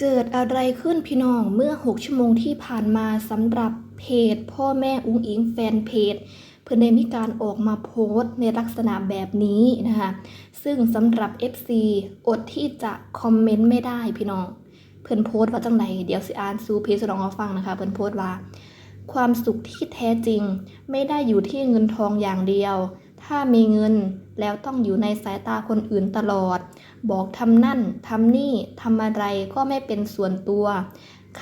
เกิดอะไรขึ้นพี่น้องเมื่อ 6 ชั่วโมงที่ผ่านมาสำหรับเพจ พ่อแม่อุ้งอิงแฟนเพจ เพื่อนได้มีการออกมาโพสต์ในลักษณะแบบนี้นะคะซึ่งสำหรับ FC อดที่จะคอมเมนต์ไม่ได้พี่น้อง เพื่อนโพสต์ว่าจังไหนเดี๋ยวสิอ่านซูเพจสนองเอาฟังนะคะ เพื่อนโพสต์ว่า ความสุขที่แท้จริง ไม่ได้อยู่ที่เงินทองอย่างเดียว ถ้ามีเงิน แล้วต้องอยู่ในสายตาคนอื่นตลอด บอกทำนั่นทำนี่ทำอะไรก็ไม่เป็นส่วนตัว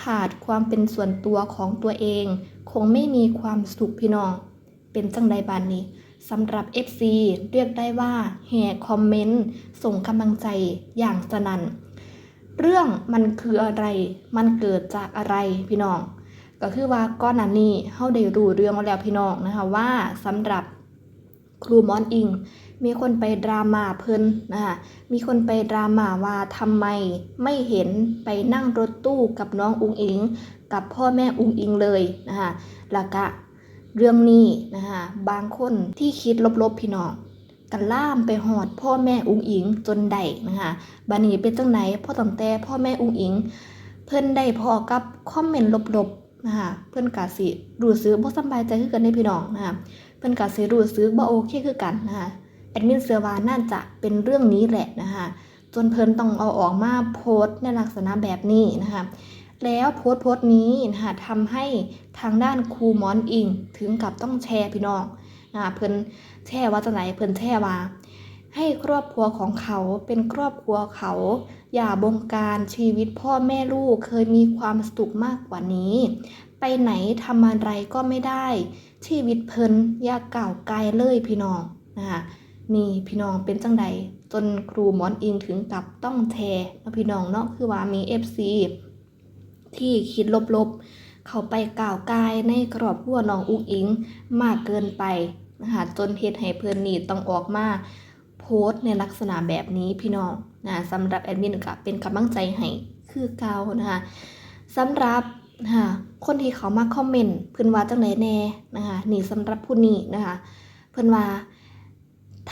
ขาดความเป็นส่วนตัวของตัวเอง คงไม่มีความสุขพี่น้อง เป็นจังใดบานนี้สำหรับ FC เรียกได้ว่าแห่คอมเมนต์ส่งกำลังใจอย่างสนั่นเรื่องมันคืออะไร มันเกิดจากอะไรพี่น้อง ก็คือว่าก้อนนั้นนี้เฮาได้รู้เรื่องแล้วพี่น้องนะคะว่าสำหรับครูมอนอิง มีคนไปดราม่าเพิ่นนะคะมีคนไปดราม่าว่าทำไมไม่เห็นไปนั่งรถตู้กับน้องอุงอิง กับพ่อแม่อุงอิงเลยนะคะแล้วก็เรื่องนี้นะคะบางคนที่คิดลบๆพี่น้องกันล่ามไปหอดพ่อแม่อุงอิงจนได้นะคะบานี้เป็นจังไหนพ่อตั้งแต่พ่อแม่อุงอิง เพิ่นได้พอกับคอมเมนต์ลบๆนะคะเพิ่นกะสิรู้สึกบ่สบายใจคือกันในพี่น้องนะคะเพิ่นกะสิรู้สึกบ่โอเคคือกันนะคะ ดมินเสือวาน่าจะเป็นเรื่องนี้แหละนะคะจนเพิ่นต้องเอาออกมาโพสต์ในลักษณะแบบนี้นะคะแล้วโพสต์โพสต์นี้นะคะทำให้ทางด้านครูมอนอิง ถึงกับต้องแชร์พี่น้องนะคะเพิ่นแชร์ว่าจังไหนเพิ่นแชร์ว่า ให้ครอบครัวของเขาเป็นครอบครัวเขา อย่าบงการชีวิตพ่อแม่ลูกเคยมีความสุขมากกว่านี้ ไปไหนทำอะไรก็ไม่ได้ ชีวิตเพิ่นอย่าก่าวไกลเลยพี่น้องนะคะ นี่พี่น้องเป็นจังใดจนครูหมอนอิงถึงกับต้องแชร์นะพี่น้องเนาะคือว่ามี FC ที่คิดลบๆ เขาไปกล่าวกายในครอบครัวน้องอุ้งอิงมากเกินไปนะคะจนเฮ็ดให้เพิ่นนี่ต้องออกมาโพสต์ในลักษณะแบบนี้พี่น้องนะสำหรับแอดมินก็เป็นกำลังใจให้คือเก่านะคะสำหรับนะคะคนที่เขามาคอมเมนต์เพิ่อนว่าจังไดแน่นะคะนี่สำหรับผู้นี้นะคะเพิ่อนว่า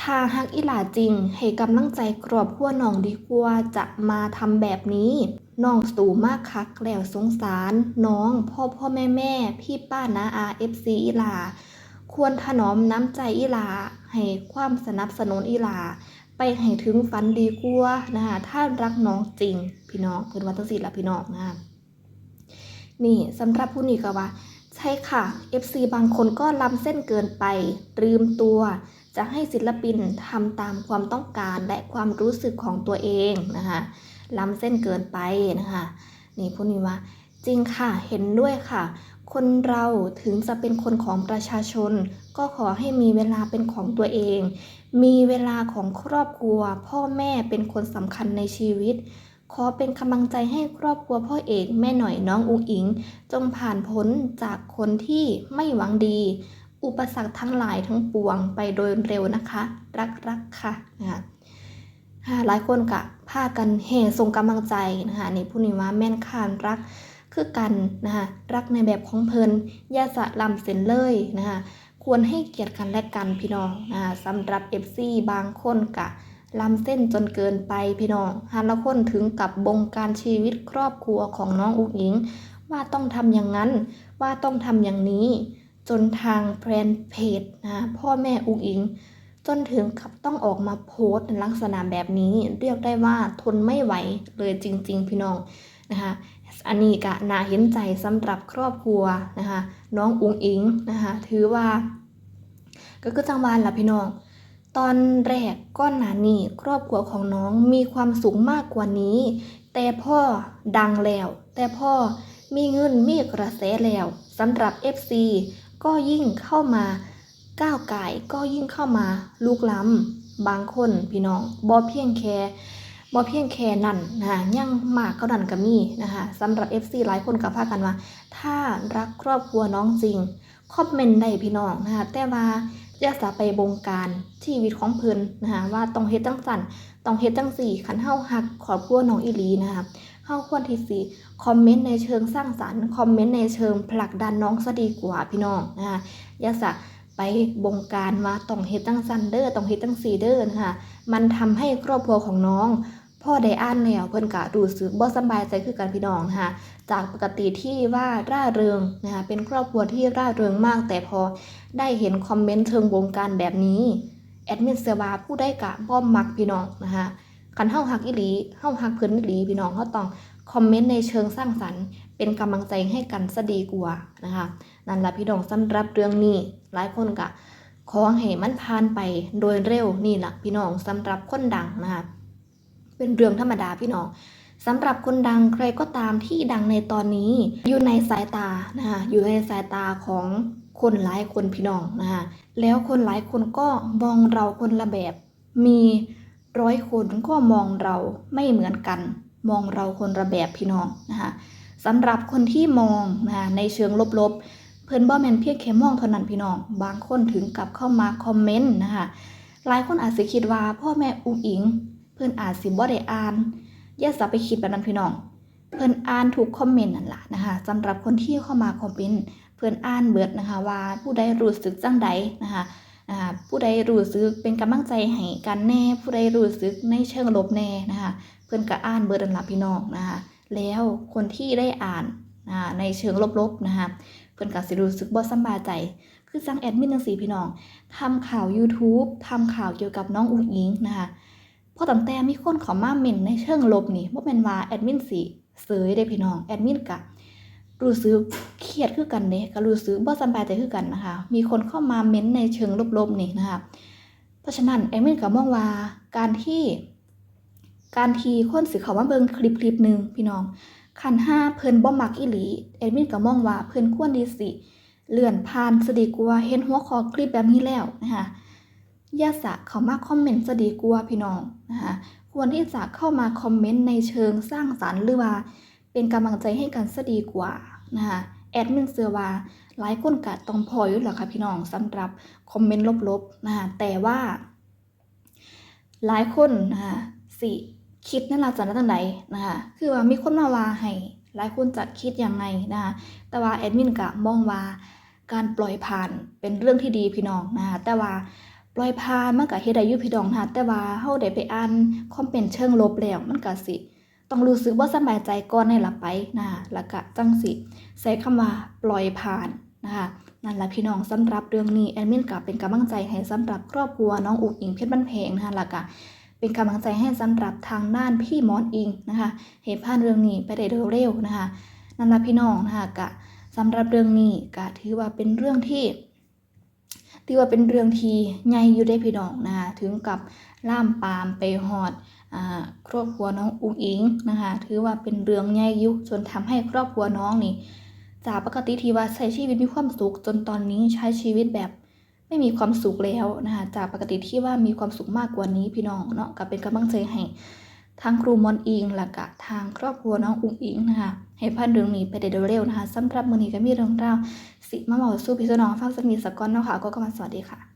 ถ้าฮักอีหลาจริง ให้กำลังใจครอบครัวน้องดีกว่าจะมาทำแบบนี้น้องสูมากคักแล้วสงสาร น้องพ่อพ่อแม่แม่พี่ป้านาอาเอฟซีอีหลา ควรถนอมน้ำใจอีหลา ให้ความสนับสนุนอีหลา ไปให้ถึงฝันดีกว่านะคะถ้ารักน้องจริง พี่น้องเพื่อนว่าตั้งสิละพี่น้องนะนี่สำหรับผู้นี้ก็ว่า ใช่ค่ะ FC บางคนก็ล้ำเส้นเกินไปลืมตัว จะให้ศิลปินทำตามความต้องการและความรู้สึกของตัวเองนะคะล้ำเส้นเกินไปนะคะนี่ผู้นี้ว่าจริงค่ะเห็นด้วยค่ะ คนเราถึงจะเป็นคนของประชาชน ก็ขอให้มีเวลาเป็นของตัวเอง มีเวลาของครอบครัว พ่อแม่เป็นคนสำคัญในชีวิต ขอเป็นกำลังใจให้ครอบครัวพ่อเอกแม่หน่อยน้องอุงอิง จงผ่านพ้นจากคนที่ไม่หวังดี อุปสรรคทั้งหลายทั้งปวงไปโดยเร็วนะคะ รักรักค่ะนะคะหลายคนกะพากันเฮส่งกำลังใจนะคะนี่ผู้นี้ว่าแม่นขานรักคือกันนะคะรักในแบบของเพลินย่าสะลำเส้นเลยนะคะควรให้เกียรติกันและกันพี่น้องนะคะสำหรับ FC บางคนกะลำเส้นจนเกินไปพี่น้องฮาละคนถึงกับบงการชีวิตครอบครัวของน้องอุ๋งอิง ว่าต้องทำอย่างนั้น ว่าต้องทำอย่างนี้ จนทางแฟนเพจนะพ่อแม่อุ๋งอิง จนถึงกับต้องออกมาโพสต์ลักษณะแบบนี้ เรียกได้ว่าทนไม่ไหวเลยจริง ๆ พี่น้องนะคะอันนี้ก็น่าเห็นใจสำหรับครอบครัวนะคะน้องอุงอิงนะคะถือว่า ก็คือจังหวานละพี่น้อง ตอนแรกก้อนหนานี้ครอบครัวของน้องมีความสูงมากกว่านี้ แต่พ่อดังแล้ว แต่พ่อมีเงินมีกระแสแล้วสำหรับ FC ก็ยิ่งเข้ามาก้าวไก่ก็ยิ่งเข้ามาลุกล้ำบางคนพี่น้องบ่เพียงแค่บ่เพียงแค่นั้นนะคะยังมากก็ดันก็มีนะคะสำหรับ FC หลายคนก็พากันว่า ถ้ารักครอบครัวน้องจริงคอมเมนต์ได้พี่น้องนะคะแต่ว่าอย่าสาไปบงการชีวิตของเพิ่นนะคะว่าต้องเฮ็ดจังสั่น ต้องเฮ็ดจังสี่คันเฮาฮักครอบครัวน้องอีลีนะคะเฮาควรที่สิคอมเมนต์ในเชิงสร้างสรรค์คอมเมนต์ในเชิงผลักดันน้องซะดีกว่าพี่น้องนะคะอย่าสะไปบงการว่าต้องเฮ็ดจังสั่นเด้อต้องเฮ็ดจังสี่เด้อนะคะมันทำให้ครอบครัวของน้อง พ่อได้อ่านแล้วเพิ่นก็รู้สึกบ่สบายใจคือกันพี่น้องนะคะจากปกติที่ว่าร่าเริงนะคะเป็นครอบครัวที่ร่าเริงมาก แต่พอได้เห็นคอมเมนต์เชิงวงการแบบนี้ แอดมินเสือว่าผู้ได้กะบ่มักพี่น้องนะคะคันเฮาฮักอีหลีเฮาฮักเพิ่นอีหลีพี่น้องเฮาต้องคอมเมนต์ในเชิงสร้างสรรค์ เป็นกำลังใจให้กันซะดีกว่านะคะนั่นละพี่น้องสำหรับเรื่องนี้ หลายคนก็ขอให้มันผ่านไปโดยเร็วนี่แหละพี่น้องสำหรับคนดังนะคะเป็นเรื่องธรรมดาพี่น้องสำหรับคนดังใครก็ตามที่ดังในตอนนี้ อยู่ในสายตานะคะอยู่ในสายตาของ คนหลายคนพี่น้องนะคะแล้วคนหลายคนก็มองเราคนละแบบ มีร้อยคนก็มองเราไม่เหมือนกัน มองเราคนละแบบพี่น้องนะคะสำหรับคนที่มองนะคะในเชิงลบๆ เพิ่นบ่แมนเพียงแค่มองเท่านั้นพี่น้อง บางคนถึงกับเข้ามาคอมเมนต์นะคะหลายคนอาจสิคิดว่าพ่อแม่อุ้งอิง เพิ่นอาจสิบ่ได้อ่านอย่าสับไปคิดแบบนั้นพี่น้อง เพิ่นอ่านทุกคอมเมนต์นั่นล่ะนะคะสำหรับคนที่เข้ามาคอมเมนต์ เพิ่อนอ่านเบิดนะคะ ว่าผู้ใดรู้สึกจังใดนะคะผู้ใดรู้สึกเป็นกำลังใจให้กันแน่ ผู้ใดรู้สึกในเชิงลบแน่นะคะ เพิ่อนก็อ่านเบิดนั่นล่ะพี่น้องนะคะแล้วคนที่ได้อ่านในเชิงลบๆนะคะเพิ่อนก็สิรู้สึกบ่สบายใจ คือจังแอดมินจังซี่พี่น้องทำข่าว YouTube ทำข่าวเกี่ยวกับน้องอุ๋งอิงนะคะพอตั้งแต่มีคนขามาเมนในเชิงลบนี่บ่แม่นว่าแอดมินสิเสยได้พี่น้องแอดมินก็รู้สึก รียดคือกันเด้ก็รู้สึกบ่สบายใจคือกันนะคะ มีคนเข้ามาเม้นในเชิงลบๆนี่นะคะ เพราะฉะนั้นแอดมินก็มองว่าการที่ การทีคนสิเข้ามาเบิ่งคลิปคลิปหนึงพี่น้องคันห้าเพิ่นบ่มักอีหลีแอดมินก็มองว่าเพิ่นควรดีสิเลื่อนผ่านสดีกว่าเห็นหัวข้อคลิปแบบนี้แล้วนะคะย่าสะเขามาคอมเมนต์จะดีกว่าพี่น้องนะคะควรที่จะเข้ามาคอมเมนต์ในเชิงสร้างสรรค์หรือว่า เป็นกำลังใจให้กันซะดีกว่านะคะ แอดมินเสือว่าหลายคนกะต้องพออยู่แล้วค่ะพี่น้องสำหรับคอมเมนต์ลบๆนะคะแต่ว่า หลายคนนะคะสิคิดในลักษณะตั้งใดนะคะคือว่ามีคนมาว่าให้หลายคนจะคิดยังไงนะคะแต่ว่าแอดมินกะมองว่าการปล่อยผ่านเป็นเรื่องที่ดีพี่น้องนะคะแต่ว่าปล่อยผ่านมันก็เฮ็ดได้อยู่พี่น้องนะคะแต่ว่าเฮาได้ไปอ่านคอมเมนต์เชิงลบแล้วมันก็สิ ต้องรู้สึกบ่าสบายใจก่อนในหลับไปนะคะแล้วก็จังสิใช้คำว่าปล่อยผ่านนะคะนั่นแหละพี่น้องสำหรับเรื่องนี้แอดมินก็เป็นกำลังใจให้สำหรับครอบครัวน้องอุ๋งอิงเพชรบ้านแพงนะคะแล้วก็เป็นกำลังใจให้สำหรับทางด้านพี่มอนอิงนะคะเหตุผ่านเรื่องนี้ไปได้เร็วๆนะคะนั่นละพี่น้องนะคะก็สำหรับเรื่องนี้ก็ถือว่าเป็นเรื่องที่ ถือว่าเป็นเรื่องที่ใหญ่อยู่ได้พี่น้องนะคะถึงกับล่ามปามไปหอดอครอบครัวน้องอุ๋งอิงนะคะถือว่าเป็นเรื่องใหญ่อยุจนทำให้ครอบครัวน้องนี่จากปกติที่ว่าใช้ชีวิตมีความสุขจนตอนนี้ใช้ชีวิตแบบไม่มีความสุขแล้วนะคะจากปกติที่ว่ามีความสุขมากกว่านี้พี่น้องเนาะก็เป็นกำลังใจให้ ทางครูมอนอิงและกะทางครอบครัวน้องอุ้งอิงนะคะให้พันเรื่องนี้ไปเด้เร็วๆนะคะสำหรับมือนี้ก็มีเรื่องราวสิมาบอกสู้พี่น้องฟังสักนิดสักก้อนเนาะค่ะก็กำลังสวัสดีค่ะ